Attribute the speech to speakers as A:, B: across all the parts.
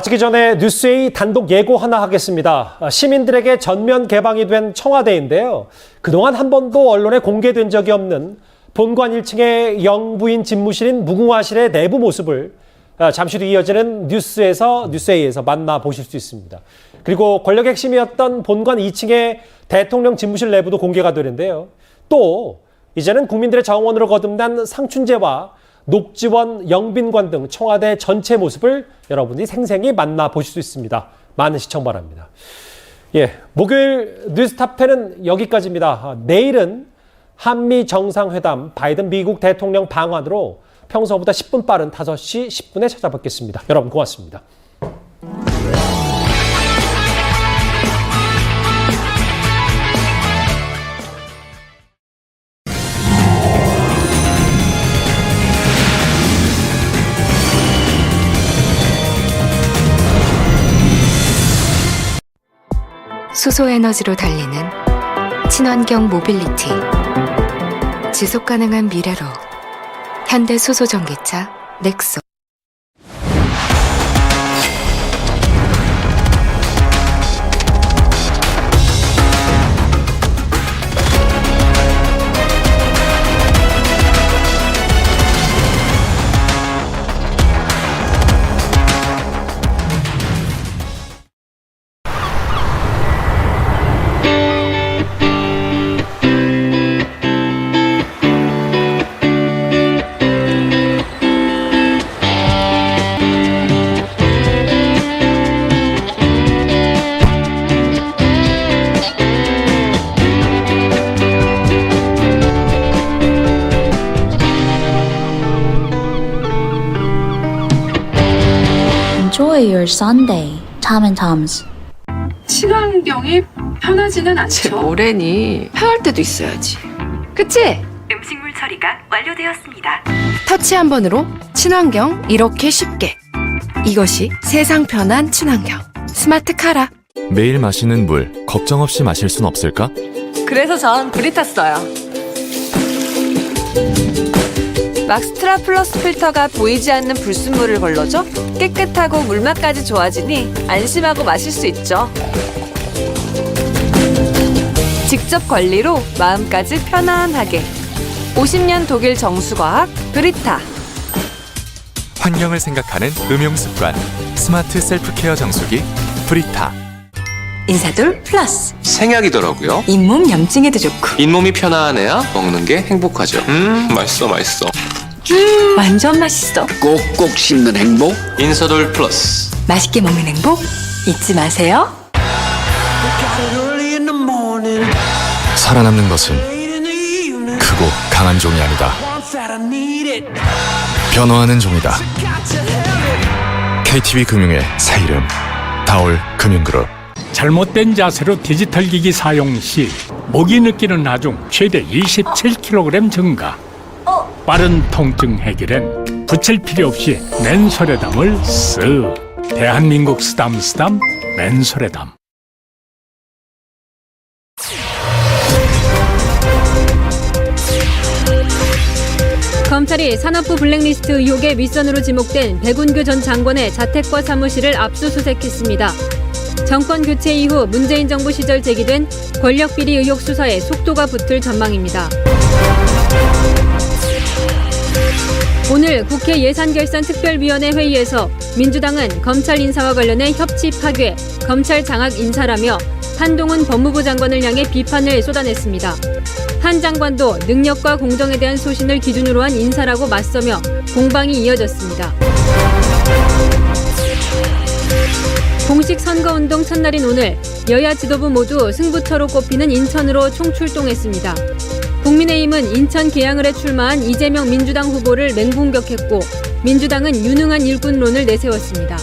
A: 마치기 전에 뉴스의 단독 예고 하나 하겠습니다. 아, 시민들에게 전면 개방이 된 청와대인데요. 그동안 한 번도 언론에 공개된 적이 없는 본관 1층의 영부인 집무실인 무궁화실의 내부 모습을 아, 잠시 뒤 이어지는 뉴스에서 뉴스에이에서 만나 보실 수 있습니다. 그리고 권력 핵심이었던 본관 2층의 대통령 집무실 내부도 공개가 되는데요. 또 이제는 국민들의 정원으로 거듭난 상춘제와 녹지원, 영빈관 등 청와대 전체 모습을 여러분이 생생히 만나보실 수 있습니다. 많은 시청 바랍니다. 예, 목요일 뉴스탑10은 여기까지입니다. 아, 내일은 한미 정상회담 바이든 미국 대통령 방안으로 평소보다 10분 빠른 5시 10분에 찾아뵙겠습니다. 여러분 고맙습니다.
B: 수소 에너지로 달리는 친환경 모빌리티. 지속 가능한 미래로 현대 수소 전기차 넥소.
C: Enjoy your Sunday, Tom and Tom's.
D: 친환경이 편하지는
E: 쟤
D: 않죠.
E: 뭐래니? 편할 때도 있어야지. 그치?
F: 음식물 처리가 완료되었습니다.
E: 터치 한 번으로 친환경 이렇게 쉽게. 이것이 세상 편한 친환경. 스마트 카라.
G: 매일 마시는 물 걱정 없이 마실 순 없을까?
H: 그래서 전 브리타 써요. 막스트라 플러스 필터가 보이지 않는 불순물을 걸러줘 깨끗하고 물맛까지 좋아지니 안심하고 마실 수 있죠. 직접 관리로 마음까지 편안하게. 50년 독일 정수과학 브리타.
G: 환경을 생각하는 음용 습관 스마트 셀프 케어 정수기 브리타
I: 인사돌 플러스
J: 생약이더라고요.
I: 잇몸 염증에도 좋고
J: 잇몸이 편안해야 먹는 게 행복하죠. 음, 맛있어, 맛있어.
I: 완전 맛있어
J: 꼭꼭 씹는 행복. 인서돌 플러스.
I: 맛있게 먹는 행복 잊지 마세요
G: 살아남는 것은 크고 강한 종이 아니다 변화하는 종이다 KTB 금융의 새 이름 다올 금융그룹
K: 잘못된 자세로 디지털 기기 사용 시 목이 느끼는 하중 최대 27kg 증가. 빠른 통증 해결엔 붙일 필요 없이 맨소레담을 쓱. 대한민국 쓰담쓰담 맨소레담.
L: 검찰이 산업부 블랙리스트 의혹의 윗선으로 지목된 백운규 전 장관의 자택과 사무실을 압수수색했습니다. 정권 교체 이후 문재인 정부 시절 제기된 권력 비리 의혹 수사에 속도가 붙을 전망입니다. 오늘 국회 예산결산특별위원회 회의에서 민주당은 검찰 인사와 관련해 협치 파괴, 검찰 장악 인사라며 한동훈 법무부 장관을 향해 비판을 쏟아냈습니다. 한 장관도 능력과 공정에 대한 소신을 기준으로 한 인사라고 맞서며 공방이 이어졌습니다. 공식 선거운동 첫날인 오늘 여야 지도부 모두 승부처로 꼽히는 인천으로 총출동했습니다. 국민의힘은 인천 계양을에 출마한 이재명 민주당 후보를 맹공격했고 민주당은 유능한 일꾼론을 내세웠습니다.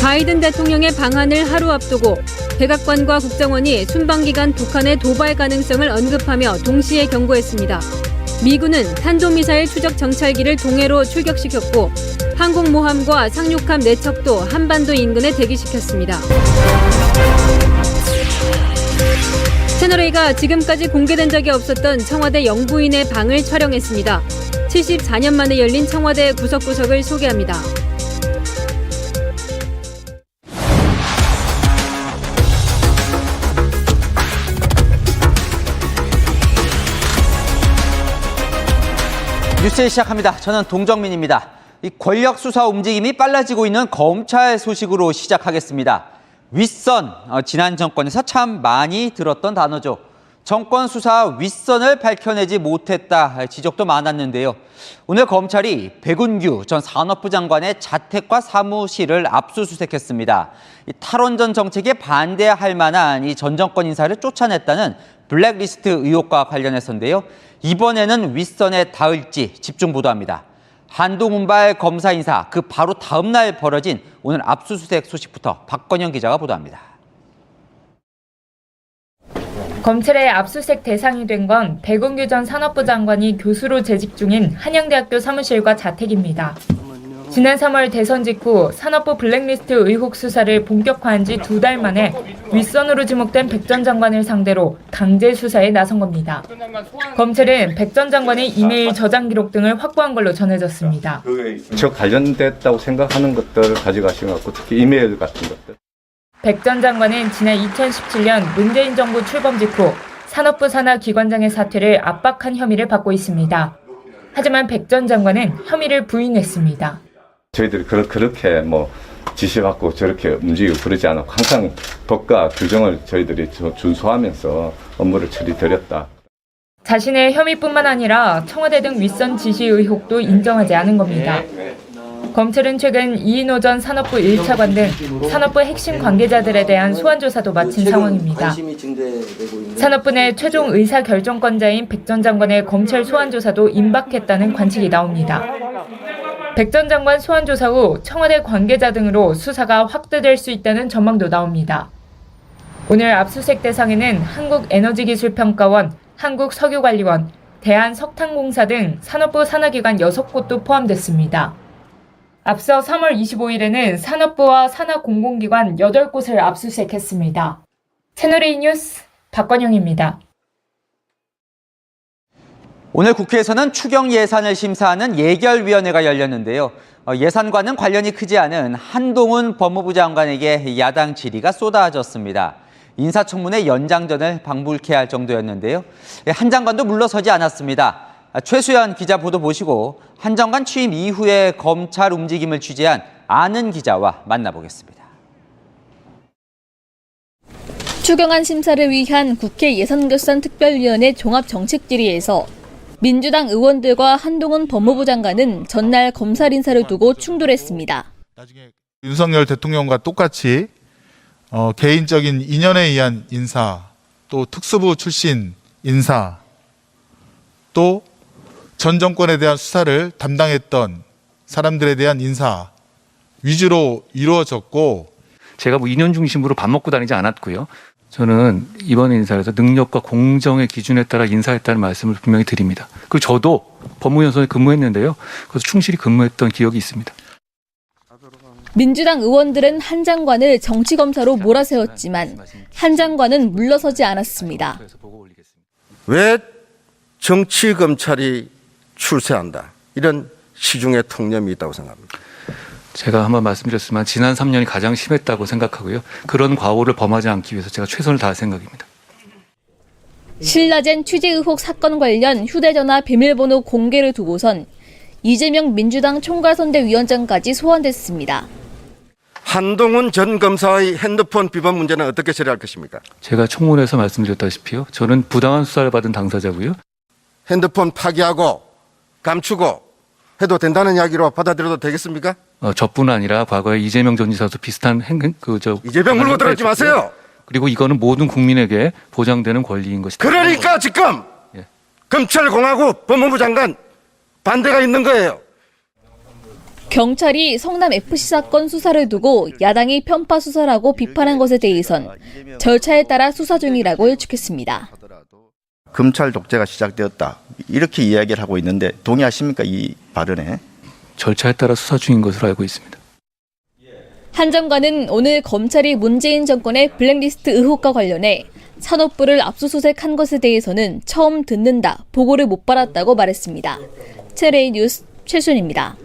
L: 바이든 대통령의 방한을 하루 앞두고 백악관과 국정원이 순방기간 북한의 도발 가능성을 언급하며 동시에 경고했습니다. 미군은 탄도미사일 추적 정찰기를 동해로 출격시켰고 항공모함과 상륙함 4척도 한반도 인근에 대기시켰습니다. 채널A가 지금까지 공개된 적이 없었던 청와대 영부인의 방을 촬영했습니다. 74년 만에 열린 청와대 구석구석을 소개합니다.
M: 뉴스 시작합니다. 저는 동정민입니다. 이 권력 수사 움직임이 빨라지고 있는 검찰 소식으로 시작하겠습니다. 윗선, 어, 지난 정권에서 참 많이 들었던 단어죠. 정권 수사 윗선을 밝혀내지 못했다 지적도 많았는데요. 오늘 검찰이 백운규 전 산업부 장관의 자택과 사무실을 압수수색했습니다. 이 탈원전 정책에 반대할 만한 이 전 정권 인사를 쫓아냈다는 블랙리스트 의혹과 관련해서인데요. 이번에는 윗선에 닿을지 집중 보도합니다. 한동훈발 검사 인사 그 바로 다음 날 벌어진 오늘 압수수색 소식부터 박건영 기자가 보도합니다.
N: 검찰의 압수수색 대상이 된 건 백운규 전 산업부 장관이 교수로 재직 중인 한양대학교 사무실과 자택입니다. 지난 3월 대선 직후 산업부 블랙리스트 의혹 수사를 본격화한 지 두 달 만에 윗선으로 지목된 백 전 장관을 상대로 강제 수사에 나선 겁니다. 검찰은 백 전 장관의 이메일 저장 기록 등을 확보한 걸로 전해졌습니다.
O: 저 관련됐다고 생각하는 것들 가져가신 것 같고 특히 이메일 같은 것들.
N: 백 전 장관은 지난 2017년 문재인 정부 출범 직후 산업부 산하 기관장의 사퇴를 압박한 혐의를 받고 있습니다. 하지만 백 전 장관은 혐의를 부인했습니다.
O: 저희들이 그렇- 그렇게 뭐 지시받고 저렇게 움직이고 그러지 않았고 항상 법과 규정을 저희들이 저- 준수하면서 업무를 처리드렸다.
N: 자신의 혐의뿐만 아니라 청와대 등 윗선 지시 의혹도 인정하지 않은 겁니다. 검찰은 최근 이인호 전 산업부 1차관 등 산업부 핵심 관계자들에 대한 소환 조사도 마친 상황입니다. 산업부 내 최종 의사 결정권자인 백 전 장관의 검찰 소환 조사도 임박했다는 관측이 나옵니다. 백전 장관 소환 조사 후 청와대 관계자 등으로 수사가 확대될 수 있다는 전망도 나옵니다. 오늘 압수수색 대상에는 한국에너지기술평가원, 한국석유관리원, 대한석탄공사 등 산업부 산하기관 6곳도 포함됐습니다. 앞서 3월 25일에는 산업부와 산하공공기관 8곳을 압수수색했습니다. 채널A 뉴스 박건영입니다.
M: 오늘 국회에서는 추경 예산을 심사하는 예결위원회가 열렸는데요. 어, 예산과는 관련이 크지 않은 한동훈 법무부 장관에게 야당 질의가 쏟아졌습니다. 인사청문회 연장전을 방불케 할 정도였는데요. 예, 한 장관도 물러서지 않았습니다. 아, 최수연 기자 보도 보시고 한 장관 취임 이후에 검찰 움직임을 취재한 아는 기자와 만나보겠습니다.
P: 추경안 심사를 위한 국회 예산결산특별위원회 종합정책질의에서 민주당 의원들과 한동훈 법무부 장관은 전날 검찰 인사를 두고 충돌했습니다.
Q: 윤석열 대통령과 똑같이 어, 개인적인 인연에 의한 인사, 또 특수부 출신 인사, 또 전 정권에 대한 수사를 담당했던 사람들에 대한 인사 위주로 이루어졌고
R: 제가 뭐 인연 중심으로 밥 먹고 다니지 않았고요. 저는 이번 인사에서 능력과 공정의 기준에 따라 인사했다는 말씀을 분명히 드립니다. 그리고 저도 법무연수원에 근무했는데요. 그래서 충실히 근무했던 기억이 있습니다.
P: 민주당 의원들은 한 장관을 정치검사로 몰아세웠지만 한 장관은 물러서지 않았습니다.
S: 왜 정치 검찰이 출세한다 이런 시중에 통념이 있다고 생각합니다.
R: 제가 한번 말씀드렸지만 지난 3년이 가장 심했다고 생각하고요. 그런 과오를 범하지 않기 위해서 제가 최선을 다할 생각입니다.
P: 신라젠 취재 의혹 사건 관련 휴대전화 비밀번호 공개를 두고선 이재명 민주당 총괄선대위원장까지 소환됐습니다.
S: 한동훈 전 검사의 핸드폰 비번 문제는 어떻게 처리할 것입니까?
R: 제가 청문회에서 말씀드렸다시피요. 저는 부당한 수사를 받은 당사자고요.
S: 핸드폰 파기하고 감추고 해도 된다는 이야기로 받아들여도 되겠습니까?
R: 어, 저뿐 아니라 과거에 이재명 전 지사도 비슷한 행, 그저
S: 이재명 물고 들어오지 마세요.
R: 그리고 이거는 모든 국민에게 보장되는 권리인 것이다.
S: 그러니까 지금
R: 예.
S: 검찰공화국 법무부 장관 반대가 있는 거예요.
P: 경찰이 성남 FC 사건 수사를 두고 야당이 편파 수사라고 비판한 것에 대해선 절차에 따라 수사 중이라고 일축했습니다.
T: 검찰 독재가 시작되었다. 이렇게 이야기를 하고 있는데 동의하십니까 이 발언에?
R: 절차에 따라 수사 중인 것으로 알고 있습니다.
P: 한 장관은 오늘 검찰이 문재인 정권의 블랙리스트 의혹과 관련해 산업부를 압수수색한 것에 대해서는 처음 듣는다, 보고를 못 받았다고 말했습니다. 체레이 뉴스 최순입니다.